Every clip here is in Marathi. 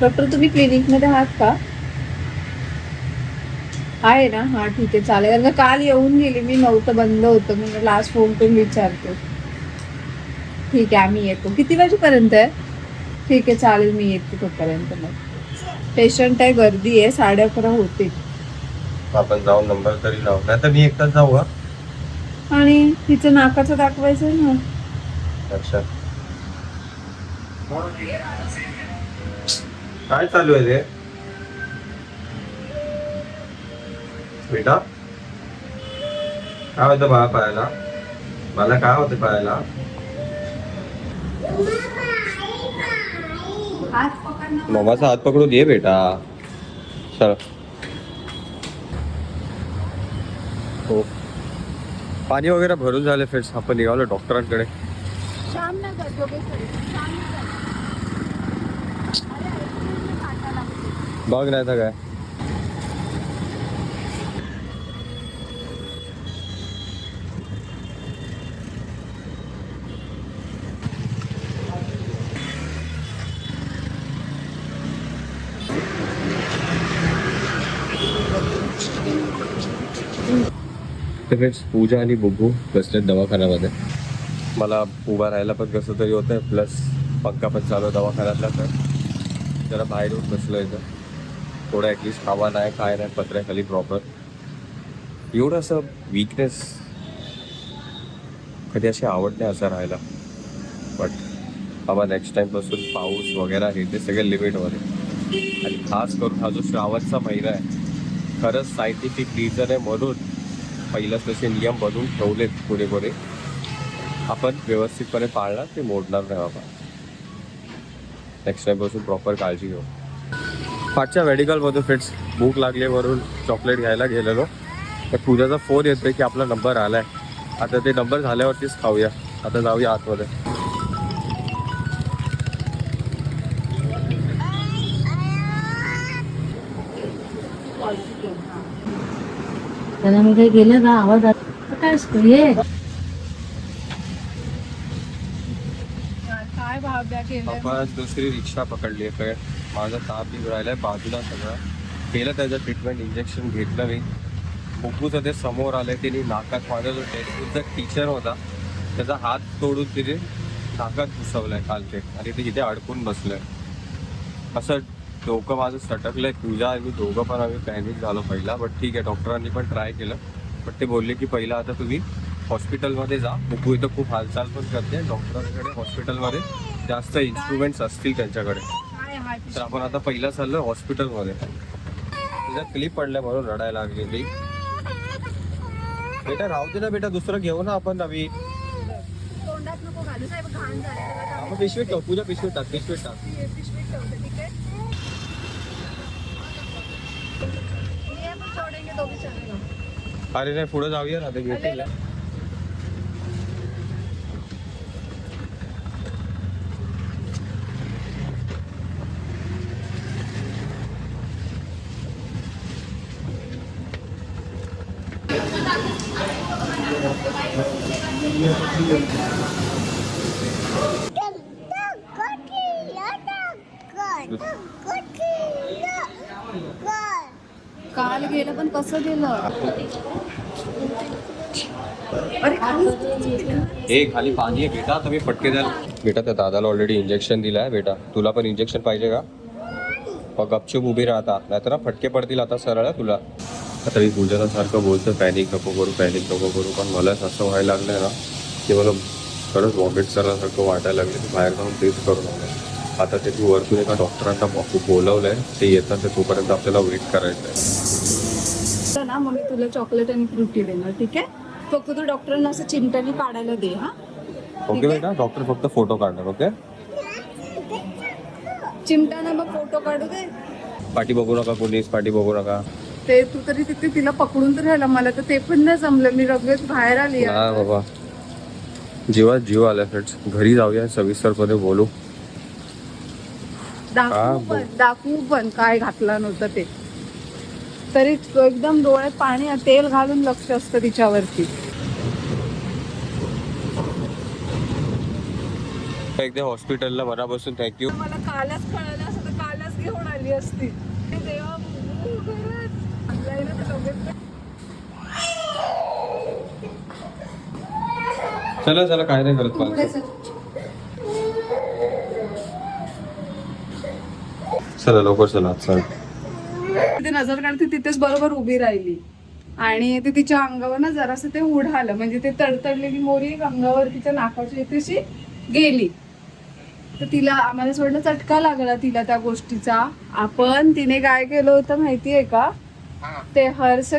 डॉक्टर तुम्ही क्लिनिकमध्ये आहात का? आहे ना? हा ठीक आहे चालेल. कारण काल येऊन गेली मी नव्हतं बंद होतं. मी लास्ट फोन करून विचारतो. ठीक आहे आम्ही येतो. किती वाजेपर्यंत आहे? ठीक आहे चालेल मी येते तोपर्यंत मग. पेशंट आहे गर्दी आहे साडे अकरा होते. आपण जाऊन नंबर तरी लावू. नाही तर मी एकटाच जाऊ आणि तिचं नाकाचं दाखवायचं आहे ना. अच्छा काय चालू आहे रे बेटा? काय होतं बाळा पाहायला? मला काय होतं पाहायला? मम्माचा हात पकडून दे बेटा. चल. हो. पाणी वगैरे भरून झाले फ्रेंड्स आपण निघालो डॉक्टरांकडे. बघ नाही तर काय? तर फ्रेंड्स पूजा आणि बुबू बसलेत दवाखान्यामध्ये. मला उभा राहायला पण कसं तरी होतं प्लस पंखा पण चालू आहे दवाखान्यातला तर. जरा बाहेर येऊन बसलो इथं. थोडं ॲटलिस्ट खावा नाही काय नाही पत्र्याखाली प्रॉपर एवढं असं विकनेस कधी अशी आवड नाही असं राहायला. बट बाबा नेक्स्ट टाईमपासून पाऊस वगैरे आहे ते सगळे लिमिटमध्ये आणि खास करून हा जो श्रावणचा महिना आहे खरंच सायंटिफिक रिझन आहे म्हणून पहिलंच तसे नियम बनवून ठेवलेत पुढे पुढे. आपण व्यवस्थितपणे पाळणार ते मोडणार नाही बाबा. नेक्स्ट टाईमपासून प्रॉपर काळजी घेऊ. पाचच्या मेडिकलमधून फ्रेंड्स भूक लागली वरून चॉकलेट घ्यायला गेलेलो. तर पूजाचा फोन येतो की आपला नंबर आला आहे आता ते नंबर झाल्यावरतीच खाऊया. आता जाऊया आतमध्ये. त्याला मी काही गेलं का? आवाज आता काय पप्पा दुसरी रिक्षा पकडली आहे काय माझा ताप बी राहिलाय बाजूला सगळं. केलं त्याचं ट्रीटमेंट इंजेक्शन घेतलं मी. बुकूचं ते समोर आलंय तिने नाकात माझा जो टेस्टचा टीचर होता त्याचा हात तोडून तिने नाकात घुसवलाय काल ते आणि ते इथे अडकून बसलंय. असं डोकं माझं सटकलंय. तुझ्या आणि दोघं पण आम्ही पॅनिक झालो पहिला बट ठीक आहे डॉक्टरांनी पण ट्राय केलं. बट ते बोलले की पहिला आता तुम्ही हॉस्पिटलमध्ये जा. बुकू इथं खूप हालचाल पण करते. डॉक्टरांकडे हॉस्पिटलमध्ये जास्त इन्स्ट्रुमेंट्स असतील त्यांच्याकडे. तर आपण आता पहिला चाललोय हॉस्पिटलमध्ये तिचा क्लिप पडल्या म्हणून रडायला लागलेली बेटा राहू दे ना बेटा दुसरं घेऊ ना आपण नवीन आपण पिशवीत ठेव पूजा पिशवीत टाक पिशवीत टाक. अरे नाही पुढे जाऊया ना ते भेटेल काल गेलं पण कसं गेलं? हे खाली पाणी आहे बेटा तुम्ही फटके द्याल बेटा त्या दादाला ऑलरेडी इंजेक्शन दिलं आहे बेटा. तुला पण इंजेक्शन पाहिजे का? मग गपचूप उभी राहता नाहीतर ना फटके पडतील आता सरळ आहे तुला. आता मी पूजाला सारखं बोलतो पॅनिक नको करू पॅनिक नको करू पण मलाच असं व्हायला लागलंय ना. की मला खरंच वॉमिट करण्यासारखं वाटायला लागलं. की बाहेर जाऊन तेच करू नका आता ते तू वरतून एका डॉक्टरांना बो- बोलवलंय ते येतात ते तोपर्यंत आपल्याला वेट करायचं आहे. तर ना मग मी तुला चॉकलेट आणि फ्रुटी देणार ठीक आहे? फक्त तू डॉक्टरांना असं चिमट्याने काढायला दे हा. ओके बेटा डॉक्टर फक्त फोटो काढणार ओके चिमट्यानं मग फोटो काढू दे. पाठी बघू नका कोणीच पाठी बघू नका. ते तू तरी तिथे तिला पकडून तर राहिला मला तर ते पण नाही जमलं. मी लगेच बाहेर आली आहे. बाबा. जीवात जीव आला फ्रेंड्स घरी जाऊया सविस्तरपणे बोलू. दाखवू हा, पण दाखवू पण काय घातलं नव्हतं ते. तरी एकदम डोळ्यात पाणी तेल घालून लक्ष असतं तिच्यावरती. एकदा हॉस्पिटलला मनापासून थँक्यू मला कालच कळलं असं तर कालच होऊन आली असती. हे देवा खरंच. आपल्या आईला तर तब्येत. चला चला काय नाही करत मला चल. लवकर चला चल. तिथे नजर काढते तिथेच बरोबर उभी राहिली. आणि ते तिच्या अंगावर ना जरासं ते उडालं. म्हणजे ते तडतडलेली मोरी एक अंगावर तिच्या नाकाच्या इथेशी गेली. तर तिला आम्हाला सोडलं चटका लागला तिला त्या गोष्टीचा. आपण तिने काय केलं होतं माहितीये का? ते हर्ष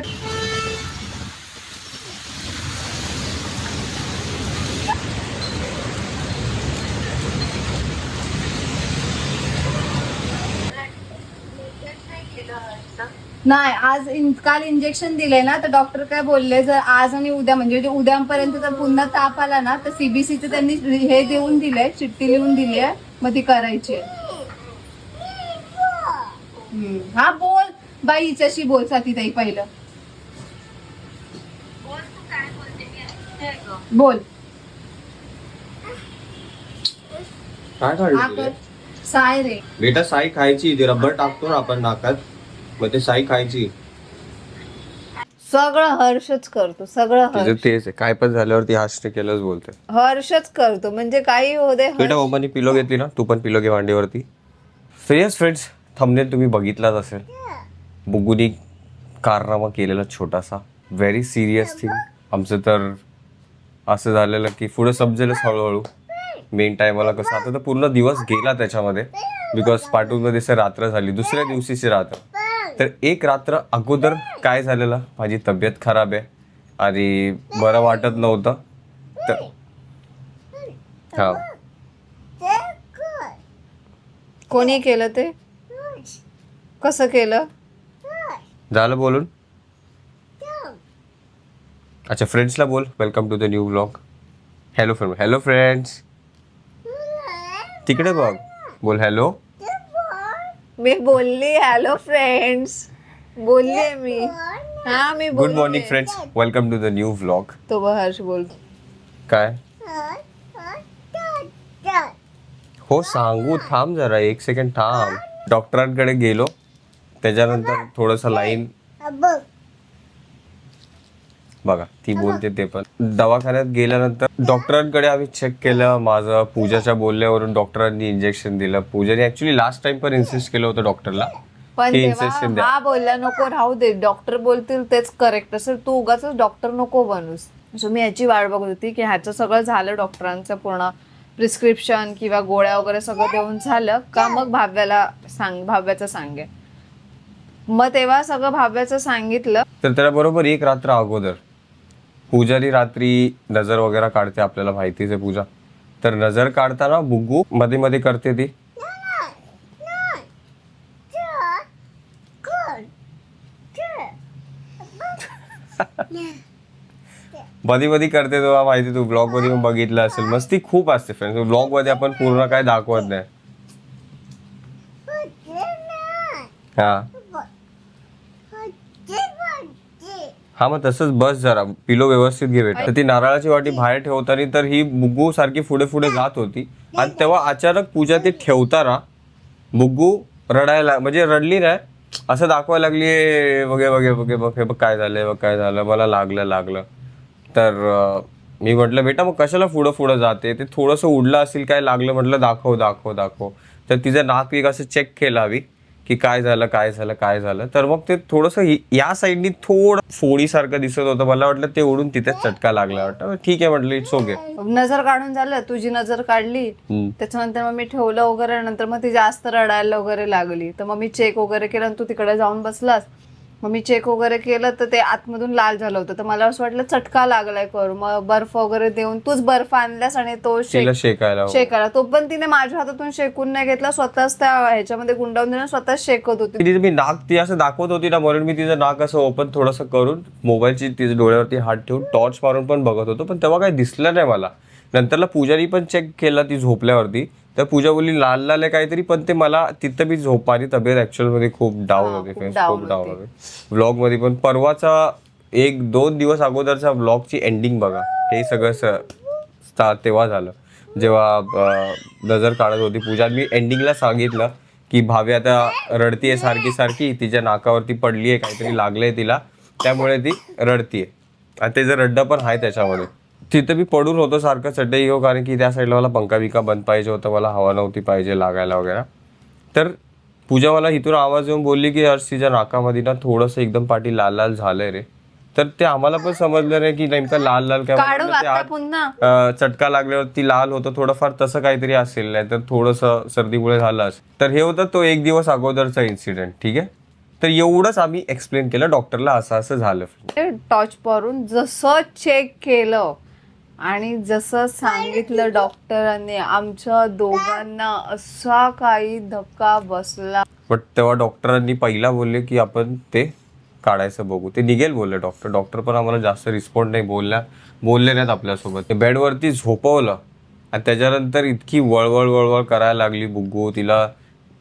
नाही आज इन- काल इंजेक्शन दिलंय ना तर डॉक्टर काय बोलले जर आज आणि उद्या म्हणजे उद्यापर्यंत जर पुन्हा ताप आला ना तर सीबीसीचं त्यांनी हे देऊन दिलंय चिठ्ठी लिहून दिली आहे मग ती करायची आहे. हम्म. हा बोल. बाई हिच्याशी बोल ताई पहिलं. बोल काय साय रे. बेटा साई खायची रबर टाकतो ना आपण नाकात. मग ते साई खायची. सगळं हर्षच करतो सगळं तिचं हर्ष. तेच आहे. काय पण झाल्यावरती हास्य केलंच बोलते. हर्षच करतो म्हणजे काही होऊ दे बेटा ओमानी पिलो घेतली ना? तू पण पिलो घे मांडीवरती सिरियस फ्रेंड्स थंबनेल तुम्ही बघितलाच असेल. बुगुनी कारनामा केलेला छोटासा. व्हेरी सिरियस थिंग आमचं तर असं झालेलं की पुढे समजेलच हळूहळू. मेन टायमाला कसं आता तर पूर्ण दिवस गेला त्याच्यामध्ये. बिकॉज पाठवून सर रात्र झाली. दुसऱ्या दिवशीची रात्र. तर एक रात्र अगोदर काय झालेलं? माझी तब्येत खराब आहे. आणि बरं वाटत नव्हतं. तर हा. कोणी केलं ते? कसं केलं? झालं बोलून? अच्छा फ्रेंड्सला बोल. Welcome to the new blog hello friend hello friends तिकडे बघ. बोल हॅलो मी बोलली हॅलो फ्रेंड्स बोलली मी. हा मी good. Morning friends welcome to the new blog तो बघ हर्ष बोल. काय? हो सांगू थांब जरा एक सेकंड थांब. डॉक्टरांकडे गेलो. त्याच्यानंतर थोडंसं लाईन बघा. ती बोलते ते पण. दवाखान्यात गेल्यानंतर डॉक्टरांकडे आम्ही चेक केलं. माझं पूजाच्या बोलण्यावरून डॉक्टरांनी इंजेक्शन दिलं. पूजाने ऍक्च्युली लास्ट टाइम पण इन्सिस्ट केलं होतं डॉक्टरला. पण तेव्हा हा बोलला नको राहू दे. डॉक्टर बोलतील तेच करेक्ट असेल. तू उगाच डॉक्टर नको बनूस. सो मी याची वाट बघत होती की ह्याचं सगळं झालं डॉक्टरांचं पूर्ण प्रिस्क्रिप्शन किंवा गोळ्या वगैरे सगळं देऊन झालं का मग भाव्याला सांग भाव्याचं सांगे मग तेव्हा सगळं भाव्याचं सांगितलं. तर त्याला बरोबर एक रात्र अगोदर. पूजारी रात्री नजर वगैरे काढते आपल्याला माहितीच आहे पूजा. तर नजर काढताना बुग्गू मध्ये मध्ये करते ती. मध्ये मध्ये करते तेव्हा माहिती तू. ब्लॉगमध्ये पण बघितलं असेल. मस्ती खूप असते फ्रेंड्स ब्लॉगमध्ये आपण पूर्ण काय दाखवत नाही. हा. हा मग तसंच बस जरा पिलो व्यवस्थित घे बेटा. तर ती नारळाची वाटी बाहेर ठेवताना तर ही बुग्गू सारखी पुढे पुढे जात होती. आणि तेव्हा अचानक पूजा ते ठेवताना बुग्गू रडायला म्हणजे रडली नाही असं दाखवायला लागली "ए, बघे बघे बघे बघ हे बघ काय झालंय बघ काय झालं मला लागलं लागलं. तर मी म्हटलं बेटा मग कशाला पुढं पुढं जाते? ते थोडंसं उडलं असेल काय लागलं? म्हटलं दाखव दाखव दाखव. तर तिचं नाक एक असं चेक केलं हवी की काय झालं काय झालं काय झालं. तर मग ते थोडंसं या साईडनी थोडं फोडीसारखं दिसत होतं. मला वाटलं ते उडून तिथेच चटका लागला वाटतं. ठीक आहे म्हटलं इट्स ओके नजर काढून झालं तुझी नजर काढली. त्याच्यानंतर मग मी ठेवलं वगैरे नंतर मग ती जास्त रडायला वगैरे लागली. तर मग मी चेक वगैरे केलं आणि तू तिकडे जाऊन बसलास. मग मी चेक वगैरे केलं तर ते आतमधून लाल झालं होतं. तर मला असं वाटलं चटका लागलाय करू. मग बर्फ वगैरे देऊन तूच बर्फ आणलास आणि तो शेक तिला शेकायला. शेकायला. तो पण तिने माझ्या हातातून शेकून नाही घेतला. स्वतःच त्या ह्याच्यामध्ये गुंडावून दिला स्वतःच शेकत होती. तिथे मी नाक ती असं दाखवत होती ना म्हणून मी तिचं नाक असं ओपन थोडंसं करून मोबाईलची तिच्या डोळ्यावरती हात ठेवून टॉर्च मारून पण बघत होतो. पण तेव्हा काही दिसलं नाही मला. नंतरला पूजारी पण चेक केला ती झोपल्यावरती. तर पूजा बोलली लाल लाल आहे काहीतरी पण ते मला तिथं मी झोप माझी तब्येत ऍक्च्युअलमध्ये खूप डाऊन होती खूप डाऊन होती. ब्लॉगमध्ये पण परवाचा एक दोन दिवस अगोदरचा ब्लॉगची एंडिंग बघा. हे सगळं तेव्हा झालं. जेव्हा नजर काढत होती पूजा मी एंडिंगला सांगितलं की भाभी आता रडतीये सारखी सारखी तिच्या नाकावरती पडली आहे काहीतरी लागलंय तिला त्यामुळे ती रडतीये. आणि ते जर रड्डं पण आहे त्याच्यामध्ये. तिथं मी पडून होतो सारखं चटई घेऊ कारण की त्या साईडला मला पंखा बिका बंद पाहिजे होतं मला हवा नव्हती पाहिजे लागायला वगैरे. तर पूजा मला इथून आवाज येऊन बोलली की हर्ष तिच्या नाकामध्ये ना थोडंसं एकदम पाठी लाल लाल झालंय रे. तर ते आम्हाला पण समजलं नाही की नेमकं लाल लाल काय काढू म्हणलं ते आता आत- पुन्हा. अं, चटका लागल्यावरती लाल होतं थोडंफार तसं काहीतरी असेल नाही तर थोडंसं सर्दीमुळे झालं असेल. तर हे होतं तो एक दिवस अगोदरचा इन्सिडेंट ठीक आहे? तर एवढंच आम्ही एक्सप्लेन केलं डॉक्टरला असं असं झालं टॉर्च पारून जसं चेक केलं आणि जसं सांगितलं डॉक्टरांनी आमच्या दोघांना असा काही धक्का बसला. बट तेव्हा डॉक्टरांनी पहिला बोलले की आपण ते काढायचं बघू. ते निघेल बोलले डॉक्टर. डॉक्टर पण आम्हाला जास्त रिस्पॉन्ड नाही बोलल्या बोलले नाहीत आपल्यासोबत. ते बेडवरती झोपवलं आणि त्याच्यानंतर इतकी वळवळ वळवळ करायला लागली बुग्गू. तिला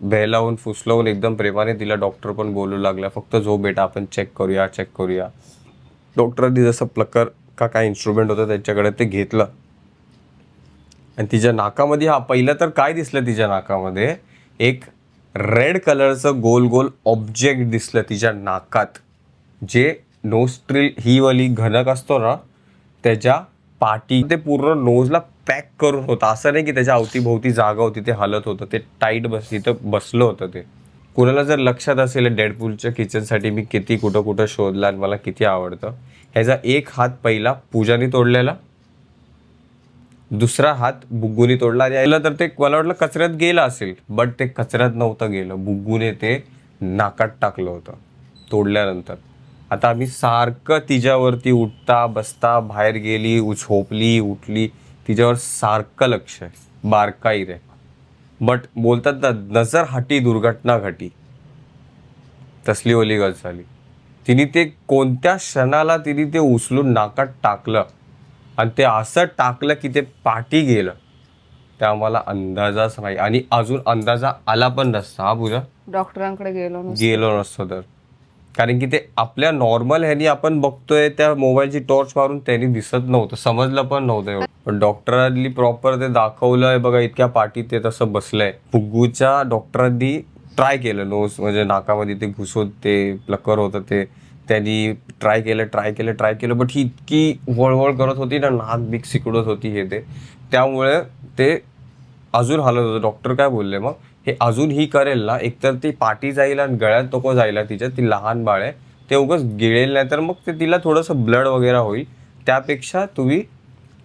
भेलावून फुसलवून एकदम प्रेमाने तिला डॉक्टर पण बोलू लागला फक्त झोप बेटा आपण चेक करूया चेक करूया. डॉक्टरांनी जसं प्लकर का काय इन्स्ट्रुमेंट होतं त्याच्याकडे ते घेतलं. आणि तिच्या नाकामध्ये हा पहिलं तर काय दिसलं तिच्या नाकामध्ये? एक रेड कलरचं गोल गोल ऑब्जेक्ट दिसलं तिच्या नाकात. जे नोस्ट्रिल ही वाली घनक असतो ना त्याच्या पाठी ते पूर्ण नोजला पॅक करून होतं. असं नाही की त्याच्या अवतीभोवती जागा होती ते हलत होतं ते टाईट बस तिथं बसलं होतं ते. कुणाला जर लक्षात असेल डेडपूलच्या किचनसाठी मी किती कुठं कुठं शोधला आणि मला किती आवडतं. ह्याचा एक हात पहिला पूजाने तोडलेला दुसरा हात बुग्गूने तोडला. आणि यायला तर ते मला वाटलं कचऱ्यात गेलं असेल बट ते कचऱ्यात नव्हतं गेलं. बुग्गूने ते नाकात टाकलं होतं तोडल्यानंतर. आता आम्ही सारखं तिच्यावरती उठता बसता बाहेर गेली झोपली उठली तिच्यावर सारखं लक्ष आहे. बारकाई रे. बट बोलतात ना नजर हाटी दुर्घटना घटी. तसली ओली गज झाली तिने ते कोणत्या क्षणाला तिने ते उचलून नाकात टाकलं. आणि ते असं टाकलं की ते पाठी गेलं. ते आम्हाला अंदाजाच नाही. आणि अजून अंदाजा आला पण नसता हा पूजा. डॉक्टरांकडे गेलो नसतो. गेलो नसतो तर. कारण की ते आपल्या नॉर्मल ह्यानी आपण बघतोय त्या मोबाईलची टॉर्च मारून त्यांनी दिसत नव्हतं समजलं पण नव्हतं एवढं. पण डॉक्टरांनी प्रॉपर ते दाखवलंय बघा इतक्या पाठी ते तसं बसलंय. फुग्गूच्या डॉक्टरांनी ट्राय केलं नोस म्हणजे नाकामध्ये ते घुसवत ते प्लकर होतं ते त्यांनी ट्राय केलं ट्राय केलं ट्राय केलं. बट ही इतकी वळवळ करत होती ना नाक बीक सिकडत होती हे ते. त्यामुळे ते अजून हालत होतं. डॉक्टर काय बोलले मग? हे अजून ही करेल ना एकतर ती पाठी जाईल आणि गळ्यात नको जायला तिच्या ती लहान बाळ आहे. ते उगाच गिळेल नाही तर मग ते तिला थोडंसं ब्लड वगैरे होईल. त्यापेक्षा तुम्ही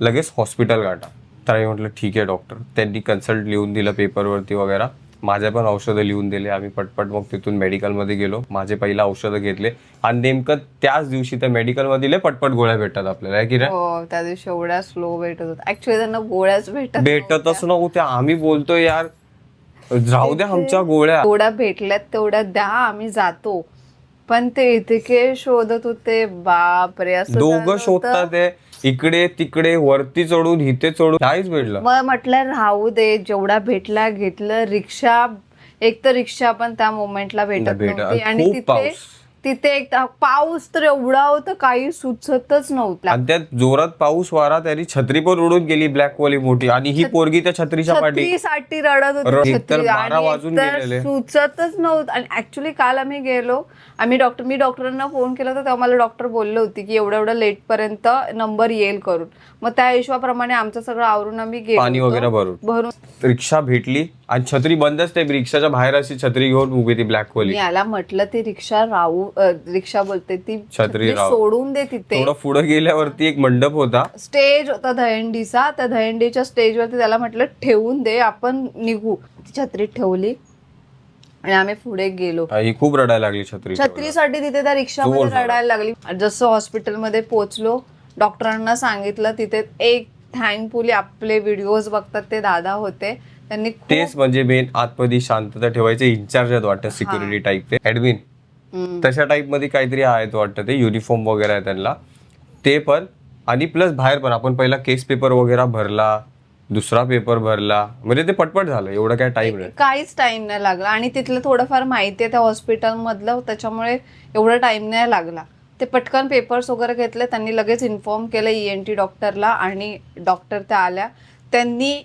लगेच हॉस्पिटल गाठा. तर मी म्हटलं ठीक आहे डॉक्टर त्यांनी कन्सल्ट लिहून दिलं पेपरवरती वगैरे. माझ्या पण औषधं लिहून दिले. आम्ही पटपट मग तिथून मेडिकलमध्ये गेलो. माझे पहिला औषधं घेतले. आणि नेमकं त्याच दिवशी त्या मेडिकलमध्ये लय पटपट गोळ्या भेटतात आपल्याला की नाही? हो त्या दिवशी एवढ्या स्लो भेटत होत ऍक्च्युली त्यांना गोळ्याच भेटत भेटतच नव्हत्या. आम्ही बोलतोय यार राहू द्या आमच्या गोळ्या. तेवढ्या भेटल्यात तेवढ्या द्या आम्ही जातो. पण ते इतके शोधत होते. बाप रे असं दोघं. शोधतात इकडे तिकडे वरती चढून इथे चढून काहीच भेटलं मग म्हटलं राहू दे जेवढा भेटला घेतलं रिक्षा एक तर रिक्षा पण त्या मोमेंटला भेटत भेटत. नव्हती आणि खूप तिथे पाऊस. तिथे एक पाऊस तर एवढा होता काही सुचतच नव्हता. आणि त्यात जोरात पाऊस वारा त्यांनी छत्री पण उडून गेली ब्लॅक वाली मोठी. आणि ही पोरगी त्या छत्रीच्या पाठी छत्रीसाठी रडत होती. एकतर छत्री बारा आणि वाजून एकतर. सुचतच नव्हतं. आणि ऍक्च्युली काल आम्ही गेलो आम्ही डॉक्टर मी डॉक्टरांना फोन केला होता तेव्हा मला डॉक्टर बोलले होते की एवढं एवढं लेट पर्यंत नंबर येईल करून. मग त्या हिशोबाप्रमाणे आमचं सगळं आवरून आम्ही गेलो पाणी होतो. वगैरे भरून. भरून रिक्षा भेटली आणि छत्री बंदच ते रिक्षाच्या बाहेर अशी छत्री घेऊन उभी ती ब्लॅक वाली मी याला म्हटलं ती रिक्षा राहू रिक्षा बोलते ती छत्री. सोडून दे तिथे. थोडं पुढे गेल्यावरती एक मंडप होता. स्टेज होता दहंडीचा त्या दहंडीच्या स्टेजवरती त्याला म्हटलं ठेवून दे आपण निघू. ती छत्री ठेवली आणि आम्ही पुढे गेलो. ही खूप रडायला लागली छत्री छत्रीसाठी तिथे त्या रिक्षामध्ये जोर. रडायला लागली. जसं हॉस्पिटलमध्ये पोहोचलो डॉक्टरांना सांगितलं तिथे एक थँकफुली आपले व्हिडिओज बघतात ते दादा होते. त्यांनी खूप तेच म्हणजे मेन आतमध्ये शांतता ठेवायचे इन्चार्ज आहेत वाटतं सिक्युरिटी टाईप ते ऍडमिन. तशा टाईपमध्ये काहीतरी आहेत वाटतं ते युनिफॉर्म वगैरे आहे त्यांना. ते पण आणि प्लस बाहेर पण आपण पहिला केस पेपर वगैरे भरला दुसरा पेपर भरला म्हणजे ते पटपट झालं एवढं काय टाइम नाही. काहीच टाइम नाही लागला. आणि तिथलं थोडंफार माहिती आहे त्या हॉस्पिटलमधलं त्याच्यामुळे एवढा टाइम नाही लागला. ते पटकन पेपर्स वगैरे घेतले त्यांनी लगेच इन्फॉर्म केलं ई एन टी डॉक्टरला आणि डॉक्टर त्या आल्या. त्यांनी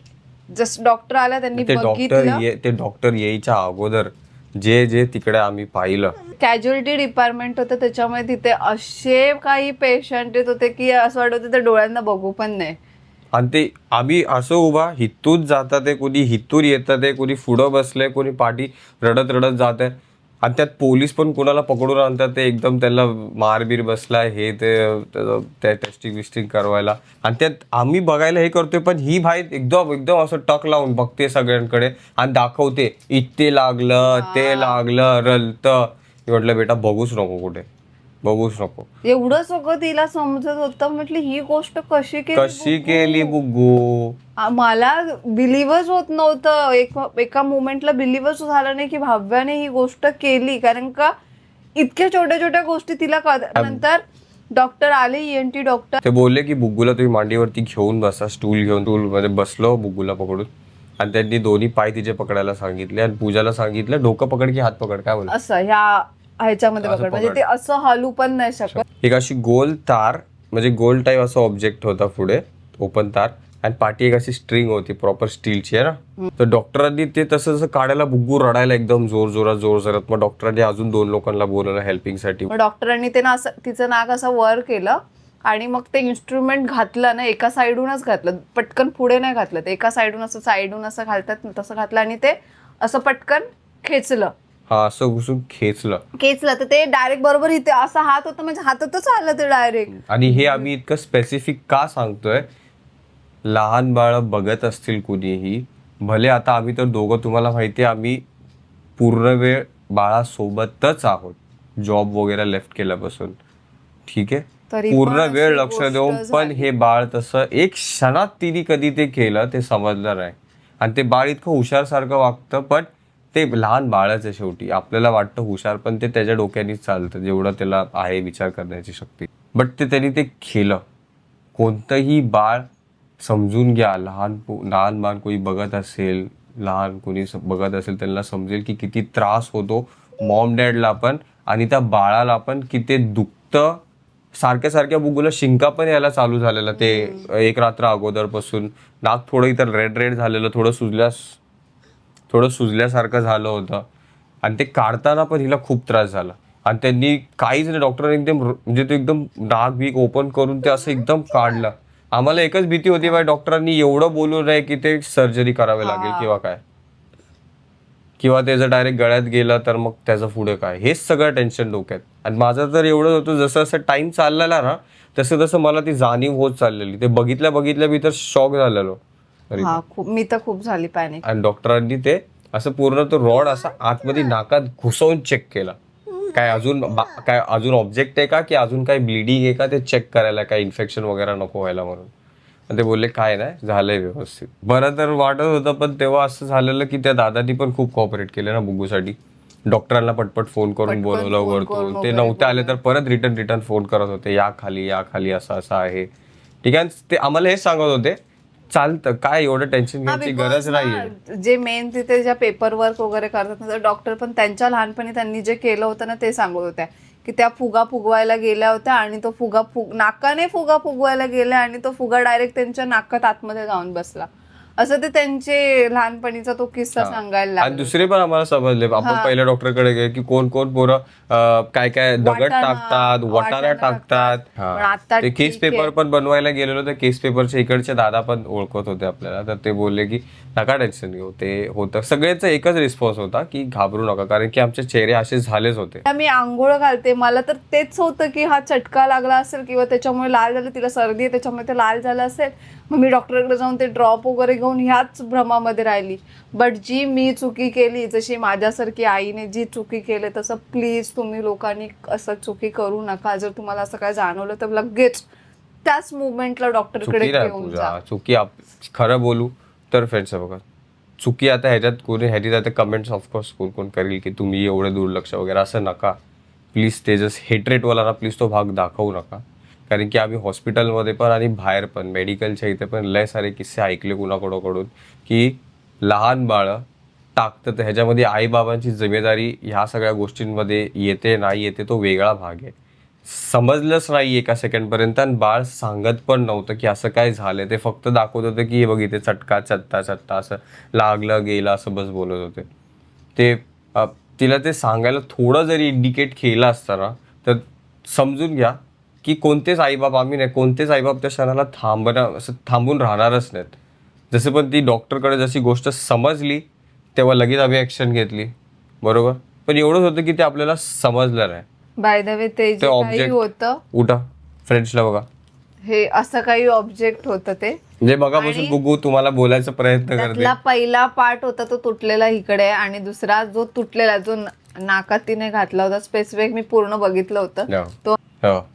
जस्ट डॉक्टर आला त्यांनी ते डॉक्टर बघितलं. ये ते डॉक्टर यायच्या अगोदर जे जे तिकडे आम्ही पाहिलं. कॅज्युअलिटी डिपार्टमेंट होतं त्याच्यामुळे तिथे असे काही पेशंट येत होते की असं वाटत होतं ते डोळ्यांना बघू पण नाही. आणि ते आम्ही असं उभा हितून जातात आहे कोणी हितून येतात आहे कोणी पुढं बसलंय कोणी पाठी रडत रडत जात आहे आणि त्यात पोलीस पण कोणाला पकडून आणतात ते एकदम त्याला मारबीर बसलाय हे ते त्या टेस्टिंग विस्टिंग करवायला. आणि त्यात आम्ही बघायला हे करतोय पण ही भाई एकदम एकदम असं टक लावून बघते सगळ्यांकडे आणि दाखवते. इथे लागलं ते लागलं रलतं. म्हटलं बेटा बघूच नको कुठे. बघूच नको. एवढं सगळं तिला समजत होतं. म्हटलं ही गोष्ट कशी केली कशी केली बुग्गू आ- मला बिलिव्हच होत नव्हतं. एक एका मोमेंटला बिलिव्हच झालं नाही की भाव्याने ही गोष्ट केली. कारण का इतक्या छोट्या छोट्या गोष्टी तिला कळत नंतर डॉक्टर आले E ईएनटी डॉक्टर. ते बोलले की बुग्गूला तुम्ही मांडीवरती घेऊन बसा स्टूल घेऊन. स्टूल मध्ये बसलो बुग्गूला पकडून. आणि त्यांनी दोन्ही पाय तिचे पकडायला सांगितले आणि पूजाला सांगितलं डोकं पकड की हात पकड. काय बोल असं ह्या ह्याच्यामध्ये असं पकड म्हणजे पकड. ते असं हलू पण नाही शकत. एक अशी गोल तार म्हणजे गोल टाईप असा ऑब्जेक्ट होता पुढे ओपन तार. आणि पाठी एक अशी स्ट्रिंग होती प्रॉपर स्टीलची आहे ना? तर डॉक्टरांनी ते तसं तसं काढायला बुग्गू रडायला एकदम जोर जोरात जोर जोरात. मग डॉक्टरांनी अजून दोन लोकांना बोलवलं हेल्पिंगसाठी मग डॉक्टरांनी ते ना असं तिचं नाक असं वर केलं आणि मग ते इन्स्ट्रुमेंट घातलं ना एका साईडूनच घातलं. पटकन पुढे नाही घातलं. ते एका साईडून असं साईडून असं घालतात ना तसं घातलं आणि ते असं पटकन खेचलं. हा असं घुसून खेचलं. खेचलं. तर ते डायरेक्ट बरोबर इथे असा हात होता म्हणजे हातातच आलं ते डायरेक्ट आणि हे आम्ही इतकं स्पेसिफिक का सांगतोय? लहान बाळ बघत असतील कुणीही. भले आता आम्ही तर दोघं तुम्हाला माहिती आहे आम्ही पूर्ण वेळ बाळासोबतच आहोत. जॉब वगैरे लेफ्ट केल्यापासून. ठीक आहे? पूर्ण वेळ लक्ष देऊन पण. हे बाळ तसं एक क्षणात तिने कधी ते केलं ते समजलं नाही. आणि ते बाळ इतकं हुशार सारखं वागतं पण ते लहान बाळच आहे शेवटी. आपल्याला वाटतं हुशार पण ते त्याच्या डोक्यानेच चालतं जेवढं त्याला आहे विचार करण्याची शक्ती. बट ते त्यांनी ते केलं. कोणतंही बाळ समजून घ्या लहान लहान बाळ कोणी बघत असेल लहान कोणी बघत असेल त्यांना समजेल की किती त्रास होतो मॉम डॅडला पण आणि त्या बाळाला पण की ते दुखतं. सारख्या सारख्या बुगूला शिंका पण यायला चालू झालेला ते एक रात्र अगोदरपासून. नाक थोडं इथं रेड रेड झालेलं थोडं सुजल्यास थोडं सुजल्यासारखं झालं होतं. आणि ते काढताना पण हिला खूप त्रास झाला. आणि त्यांनी काहीच नाही डॉक्टरांनी एकदम म्हणजे ते एकदम डाग बीक ओपन करून ते असं एकदम काढलं. आम्हाला एकच भीती होती बाय डॉक्टरांनी एवढं बोलू नये की ते सर्जरी करावी लागेल किंवा काय. किंवा ते जर डायरेक्ट गळ्यात गेलं तर मग त्याचं पुढे काय? हेच सगळं टेन्शन डोक्यात. आणि माझं तर एवढं होतं जसं जसं टाइम चाललेला ना तसं तसं मला ती जाणीव होत चाललेली. ते बघितल्या बघितल्या मी तर शॉक झालेलो. हा खूप मी तर खूप झाली पॅनिक आणि डॉक्टरांनी ते असं पूर्ण तो रॉड असा आतमध्ये नाकात घुसवून चेक केला. काय अजून बा- काय अजून ऑब्जेक्ट आहे का की अजून काय ब्लिडिंग आहे का ते चेक करायला काय इन्फेक्शन वगैरे नको व्हायला म्हणून. आणि ते बोलले काय नाही झालंय व्यवस्थित. बरं तर वाटत होतं पण तेव्हा असं झालेलं की त्या दादानी पण खूप कॉपरेट केलं ना बुग्गूसाठी डॉक्टरांना पटपट फोन करून बोलवलं करून ते नव्हते आले तर परत रिटर्न रिटर्न फोन करत होते या खाली या खाली असं असं आहे. ठीक आहे ते आम्हाला हेच सांगत होते चालतं. काय एवढं टेन्शन हा, घ्यायची because गरज ना, नाहीये. जे मेन तिथे ज्या पेपर वर्क वगैरे करतात ना डॉक्टर पण त्यांच्या लहानपणी त्यांनी जे केलं होतं ना ते सांगत होत्या. की त्या फुगा फुगवायला गेल्या होत्या आणि तो फुगा फुग नाकाने फुगा फुगवायला गेल्या आणि तो फुगा डायरेक्ट त्यांच्या नाकात आतमध्ये जाऊन बसला. असं ते त्यांचे लहानपणीचा तो किस्सा सांगायला आणि लागले. दुसरे पण आम्हाला समजले. आपण पहिल्या डॉक्टरकडे गेले की कोण कोण पोरं अं, काय काय दगड वाटाणा, टाकतात वाटाणा वाटाणा टाकतात. टाकतात. पण आता ते केस ठीक आहे. पेपर पण बनवायला गेलेलो तर केस पेपरचे इकडचे दादा पण ओळखत होते आपल्याला. तर ते बोलले की नका टेन्शन घेऊ ते होतं. सगळ्यांचा एकच रिस्पॉन्स होता की घाबरू नका. कारण की आमचे चेहरे असे झालेच होते. आता मी आंघोळ घालते. मला तर तेच होतं की हा चटका लागला असेल किंवा त्याच्यामुळे लाल झालं तिला सर्दी आहे त्याच्यामुळे ते लाल झालं असेल. मग मी डॉक्टरकडे जाऊन ते ड्रॉप वगैरे घेऊन ह्याच भ्रमामध्ये राहिली. बट जी मी चुकी केली जशी माझ्यासारखी आईने जी चुकी केली तसं प्लीज तुम्ही लोकांनी असं चुकी करू नका. जर तुम्हाला असं काय जाणवलं तर लगेच त्याच मुवमेंटला डॉक्टरकडे चुकी नाही घेऊन जा. पूजा चुकी आप खरं बोलू तर फ्रेंड्स बघा. चुकी आता ह्याच्यात कोणी ह्याची आता कमेंट्स ऑफकोर्स कोण कोण करेल की तुम्ही एवढं दुर्लक्ष वगैरे असं नका. प्लीज ते जस्ट हेटरेटवाला प्लीज तो भाग दाखवू नका. कारण की आम्ही हॉस्पिटलमध्ये पण आणि बाहेर पण मेडिकलच्या इथे पण लय सारे किस्से ऐकले कुणाकडून की लहान बाळं टाकतं तर ह्याच्यामध्ये आईबाबांची जिम्मेदारी ह्या सगळ्या गोष्टींमध्ये येते नाही येते तो वेगळा भाग आहे. समजलंच नाही एका सेकंडपर्यंत आणि बाळ सांगत पण नव्हतं की असं काय झालं ते फक्त दाखवत होतं की हे बघ इथे चटका चट्टा चट्टा असं लागलं गेलं असं बस बोलत होते. ते तिला ते सांगायला थोडं जरी इंडिकेट केलं असताना तर समजून घ्या. की कोणतेच आईबाप आम्ही नाही कोणतेच आईबाप त्या क्षणाला थांबणं असं थांबून राहणारच नाहीत. जसं पण ती डॉक्टरकडे जशी गोष्ट समजली तेव्हा लगेच आम्ही ॲक्शन घेतली. बरोबर? पण एवढंच होतं की ते आपल्याला समजलं नाही. बाय द वे ते जे काही object- होतं उठा फ्रेंड्सला बघा. हे असं काही ऑब्जेक्ट होतं ते. म्हणजे बघापासून गुगू तुम्हाला बोलायचा प्रयत्न करते. त्यातला पहिला पार्ट होता तो तुटलेला इकडे आणि दुसरा जो तुटलेला जो न- नाकात तिने घातला होता स्पेसिफिक मी पूर्ण बघितलं होतं. हो. तो हो.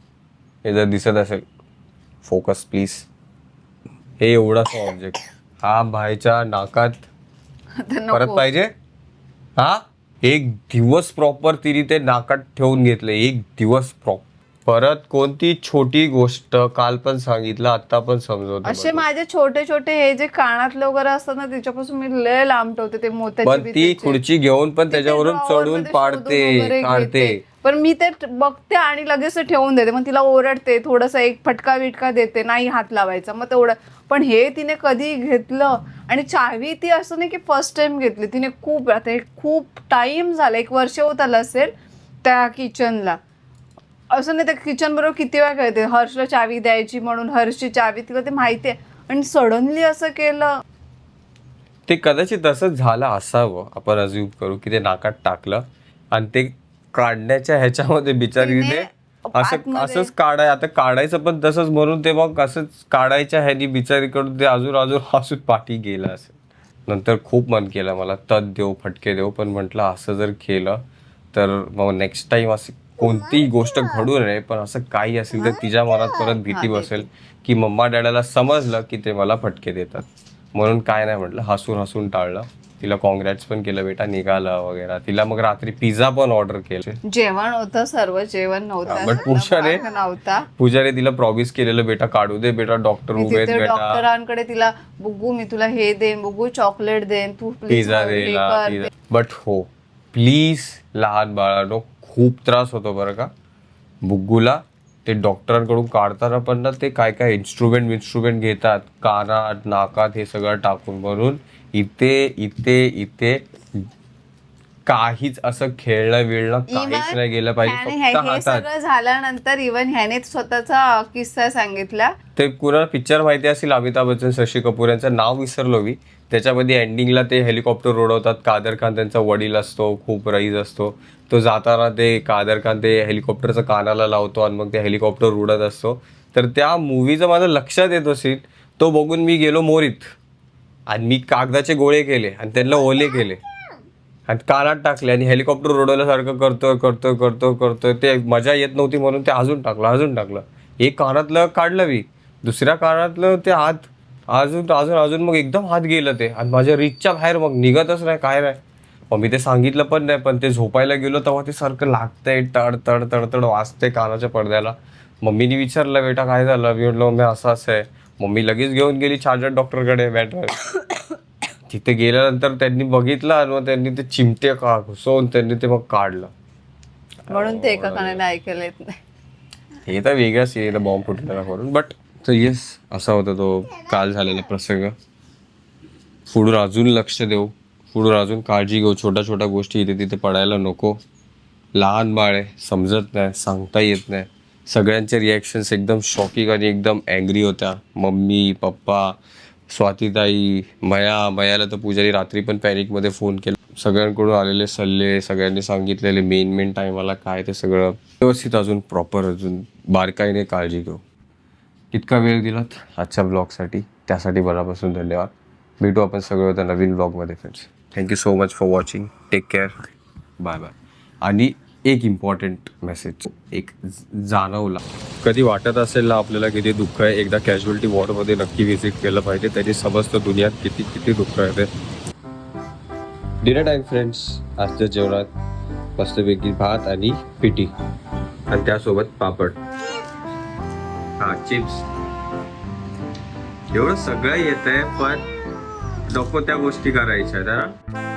हे जर दिसत असेल फोकस प्लीज हे एवढासा ऑब्जेक्ट हा भाईच्या नाकात परत. पाहिजे? हा? एक दिवस प्रॉपर तिने ते नाकात ठेवून घेतले. एक दिवस प्रॉपर परत कोणती छोटी गोष्ट काल पण सांगितलं आता पण समजवतो असे माझे छोटे छोटे हे जे कानातले वगैरे असतात ना त्याच्यापासून मी लय लांब ठेवते ते मोत्याचे पण ती बित्याचे. खुर्ची घेऊन पण त्याच्यावरून चढून पाडते वगैरे काढते. घेते. पण मी ते बघते आणि लगेच ठेवून देते. मग तिला ओरडते थोडंसं एक फटका बिटका देते नाही हात लावायचा. मग तेवढं. पण हे तिने कधी घेतलं आणि चावी ती असं नाही की फर्स्ट टाइम घेतली. तिने खूप आता हे खूप टाईम झाला. एक वर्ष होत आलं असेल त्या किचनला असं नाही त्या किचनबरोबर किती वेळा कळते हर्षला चावी द्यायची म्हणून हर्षची चावी तिला ते माहिती आहे. आणि सडनली असं केलं. ते कदाचित तसंच झालं असावं. आपण अज्यूम करू की ते नाकात टाकलं. आणि ते काढण्याच्या ह्याच्यामध्ये बिचारी तिने ते असं आतमध्ये- असंच काढाय आता काढायचं पण तसंच म्हणून ते मग असंच काढायच्या ह्यानी बिचारीकडून ते अजून अजून हसून पाठी गेलं असेल. नंतर खूप मन केलं मला. तद देऊ फटके देऊ पण म्हटलं असं जर केलं तर मग नेक्स्ट टाइम असं कोणतीही गोष्ट घडू नये. पण असं काही असेल तर तिच्या मनात परत भीती बसेल की मम्मा डॅडाला समजलं की ते मला फटके देतात. म्हणून काय नाही म्हटलं. हसून हसून टाळलं. तिला कॉंग्रॅट्स पण केलं बेटा निघालं वगैरे. तिला मग रात्री पिझ्झा पण ऑर्डर केले. जेवण होतं सर्व जेवण नव्हतं. भाग नव्हता. पूजाने तिला प्रॉमिस केलेलं बेटा काढू दे बेटा डॉक्टर उभे बेटा. डॉक्टरांकडे तिला बुगू मी तुला हे देईन बुगू चॉकलेट देईन तू पिझ्झा पिझ्झा बट हो प्लीज लहान बाळानो खूप त्रास होतो बरं का. बुग्गूला ते डॉक्टरांकडून काढताना पण ना ते काय काय इन्स्ट्रुमेंट इन्स्ट्रुमेंट घेतात कानात नाकात हे सगळं टाकून म्हणून इथे इथे इथे. काहीच असं खेळणं विळणं काहीच नाही गेलं पाहिजे ह्याने- फक्त हे- हातात. सगळं झाल्यानंतर इवन ह्याने स्वतःचा किस्सा सांगितला. ते कुणाला पिक्चर माहिती असेल अमिताभ बच्चन शशी कपूर यांचं नाव विसरलो मी. त्याच्यामध्ये एंडिंगला ते हेलिकॉप्टर उडवतात कादर खान त्यांचा वडील असतो खूप रईस असतो. तो जाताना ते कादर खान ते हेलिकॉप्टरचं कानाला लावतो आणि मग ते हेलिकॉप्टर उडत असतो. तर त्या मूवीचं माझं लक्षात येत असेल. तो बघून मी गेलो मोरीत. आणि मी कागदाचे गोळे केले आणि त्यांना ओले केले. आणि कानात टाकले आणि हेलिकॉप्टर उडवल्यासारखं करतोय करतोय करतोय करतोय. ते मजा येत नव्हती म्हणून ते अजून टाकलं अजून टाकलं. एक कानातलं काढलं मी. दुसऱ्या कानातलं ते हात अजून अजून अजून मग एकदम हात गेलं ते. आणि माझ्या रीचच्या बाहेर मग निघतच नाही काय नाही. मग मी ते सांगितलं पण नाही पण ते झोपायला गेलो तेव्हा ते सारखं लागतंय तड तड तड तड कानाच्या पडद्याला. मम्मीने विचारलं बेटा काय झालं? मी म्हटलं मम्मी असं असं आहे. मम्मी लगेच घेऊन गेली चार्जर डॉक्टरकडे बॅटर तिथे गेल्यानंतर त्यांनी बघितलं आणि मग त्यांनी ते चिमटे का घुसवून त्यांनी ते मग काढलं. म्हणून ते एका कानाने ऐकायला येत नाही. हे तर वेगळाच आहे बॉम्ब फुटलेला करून बट तर येस असा होता तो काल झालेला प्रसंग. पुढून अजून लक्ष देऊ. पुढून अजून काळजी घेऊ. छोट्या छोट्या गोष्टी इथे तिथे पडायला नको. लहान बाळ आहे समजत नाही सांगता येत नाही. सगळ्यांचे रिॲक्शन्स एकदम शॉकिंग आणि एकदम अँग्री होत्या. मम्मी पप्पा स्वातीताई मया मयाला तर पूजारी रात्री पण पॅनिकमध्ये फोन केला. सगळ्यांकडून आलेले सल्ले सगळ्यांनी सांगितलेले मेन मेन टायमाला काय ते सगळं. व्यवस्थित अजून प्रॉपर अजून बारकाईने काळजी घेऊ. इतका वेळ दिलात आजच्या ब्लॉगसाठी त्यासाठी मनापासून धन्यवाद. भेटू आपण सगळं होतं नवीन ब्लॉगमध्ये friends thank you so much for watching take care bye bye आणि एक इम्पॉर्टंट मेसेज एक जाणवला. कधी वाटत असेल ना आपल्याला किती दुःख आहे? एकदा कॅज्युअलिटी वॉर्डमध्ये नक्की व्हिजिट केलं पाहिजे. त्याची समजतं दुनियात किती किती दुःख आहे ते. डिनर टाईम फ्रेंड्स आजच्या जेवणात मस्तपैकी भात आणि पिठी. आणि त्यासोबत पापड. हा चिप्स एवढं सगळं येत आहे पण नको त्या गोष्टी करायच्या आहेत